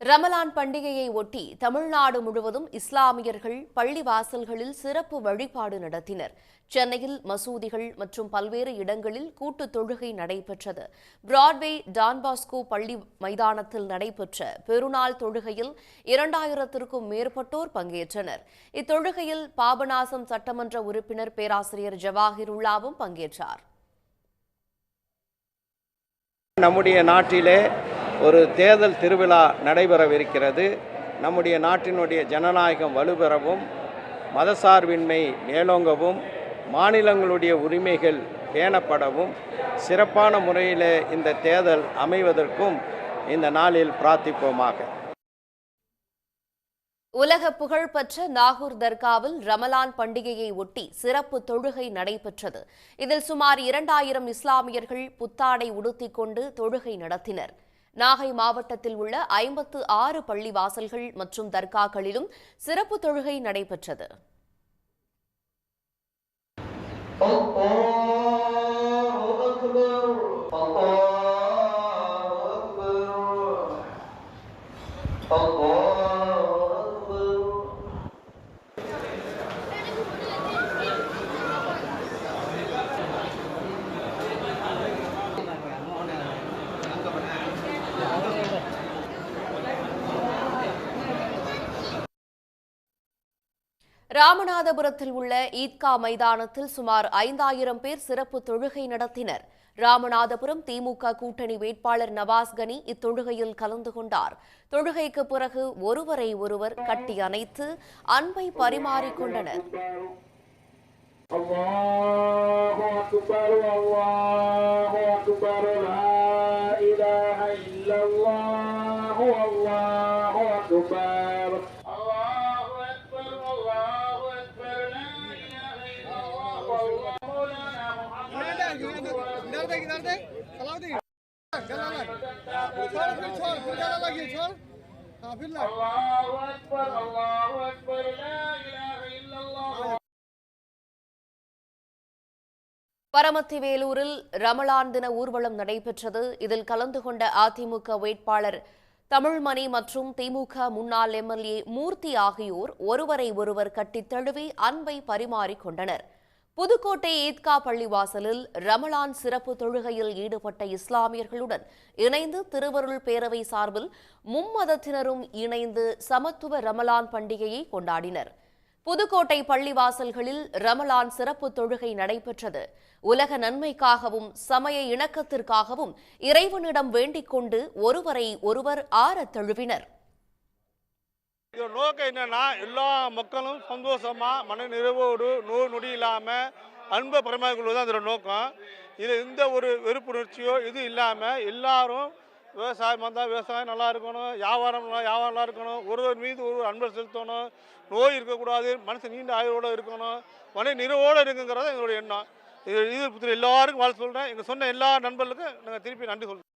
ரமலான் பண்டிகையை ஒட்டி தமிழ்நாடு முழுவதும் இஸ்லாமியர்கள் பள்ளி வாசல்களில் சிறப்பு வழிபாடு நடத்தினர். சென்னையில் மசூதிகள் மற்றும் பல்வேறு இடங்களில் கூட்டு தொழுகை நடைபெற்றது. பிராட்வே டான்பாஸ்கோ பள்ளி மைதானத்தில் நடைபெற்ற பெருநாள் தொழுகையில் இரண்டாயிரத்திற்கும் மேற்பட்டோர் பங்கேற்றனர். இத்தொழுகையில் பாபநாசம் சட்டமன்ற உறுப்பினர் பேராசிரியர் ஜவாஹிருல்லாவும் பங்கேற்றார். நம்முடைய நாட்டிலே ஒரு தேர்தல் திருவிழா நடைபெறவிருக்கிறது. நம்முடைய நாட்டினுடைய ஜனநாயகம் வலுப்பெறவும் மதசார்பின்மை மேலோங்கவும் மாநிலங்களுடைய உரிமைகள் பேணப்படவும் சிறப்பான முறையில் இந்த தேர்தல் அமைவதற்கும் இந்த நாளில் பிரார்த்திப்போமாக. உலக புகழ்பெற்ற நாகூர் தர்காவில் ரமலான் பண்டிகையை ஒட்டி சிறப்பு தொழுகை நடைபெற்றது. இதில் சுமார் இரண்டாயிரம் இஸ்லாமியர்கள் புத்தாடை உடுத்திக் கொண்டு தொழுகை நடத்தினர். நாகை மாவட்டத்தில் உள்ள ஐம்பத்து ஆறு பள்ளி வாசல்கள் மற்றும் தர்காக்களிலும் சிறப்பு தொழுகை நடைபெற்றது. Allah ராமநாதபுரத்தில் உள்ள ஈத்கா மைதானத்தில் சுமார் ஐந்தாயிரம் பேர் சிறப்பு தொழுகை நடத்தினர். ராமநாதபுரம் திமுக கூட்டணி வேட்பாளர் நவாஸ் கனி இத்தொழுகையில் கலந்து கொண்டார். தொழுகைக்கு பிறகு ஒருவரை ஒருவர் கட்டி அணைத்து அன்பை பரிமாறிக்கொண்டனர் அல்லாஹ் कर दे चलाओ दे चला फिर छोड़ फिर चला लगी छोड़ हाँ फिर लग अल्लाहू अकबर अल्लाहू अकबर ला इलाहा इल्लल्लाह பரமத்தி வேலூரில் ரமலான் தின ஊர்வலம் நடைபெற்றது. இதில் கலந்து கொண்ட அதிமுக வேட்பாளர் தமிழ்மணி மற்றும் திமுக முன்னாள் எம்எல்ஏ மூர்த்தி ஆகியோர் ஒருவரை ஒருவர் கட்டித் தழுவி அன்பை பரிமாறிக்கொண்டனர் புதுக்கோட்டை ஈத்கா பள்ளிவாசலில் ரமலான் சிறப்பு தொழுகையில் ஈடுபட்ட இஸ்லாமியர்களுடன் இணைந்து திருவருள் பேரவை சார்பில் மும்மதத்தினரும் இணைந்து சமத்துவ ரமலான் பண்டிகையை கொண்டாடினர். புதுக்கோட்டை பள்ளிவாசல்களில் ரமலான் சிறப்பு தொழுகை நடைபெற்றது. உலக நன்மைக்காகவும் சமய இணக்கத்திற்காகவும் இறைவனிடம் வேண்டிக் கொண்டு ஒருவரை ஒருவர் ஆறத் தழுவினர். இதோட நோக்கம் என்னன்னா எல்லா மக்களும் சந்தோஷமா மன நிறைவோடு நோய் நொடி இல்லாமல் அன்பை பரிமாறிக்கொள்வது தான் இதோட நோக்கம். இதில் எந்த ஒரு வெறுப்புணர்ச்சியோ இது இல்லாமல் எல்லாரும் விவசாயம் வந்தால் விவசாயம் நல்லா இருக்கணும் வியாபாரம் நல்லா- வியாபாரம் நல்லா இருக்கணும் ஒருவர் மீது ஒரு அன்பை செலுத்தணும் நோய் இருக்கக்கூடாது மனசு நீண்ட ஆயுளோடு இருக்கணும் மன நிறைவோடு இருக்குங்கிறது எங்களுடைய எண்ணம். இது இது எல்லாருக்கும் வாழ்த்து சொல்கிறேன் எங்கள் சொன்ன எல்லா நண்பர்களுக்கும் நாங்கள் திருப்பி நன்றி சொல்கிறோம்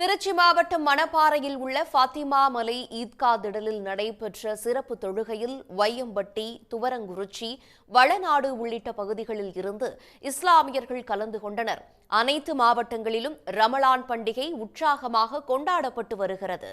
திருச்சி மாவட்டம் மணப்பாறையில் உள்ள ஃபாத்திமா மலை ஈத்கா திடலில் நடைபெற்ற சிறப்பு தொழுகையில் வையம்பட்டி துவரங்குறிச்சி வளநாடு உள்ளிட்ட பகுதிகளில் இருந்து இஸ்லாமியர்கள் கலந்து கொண்டனர். அனைத்து மாவட்டங்களிலும் ரமலான் பண்டிகை உற்சாகமாக கொண்டாடப்பட்டு வருகிறது.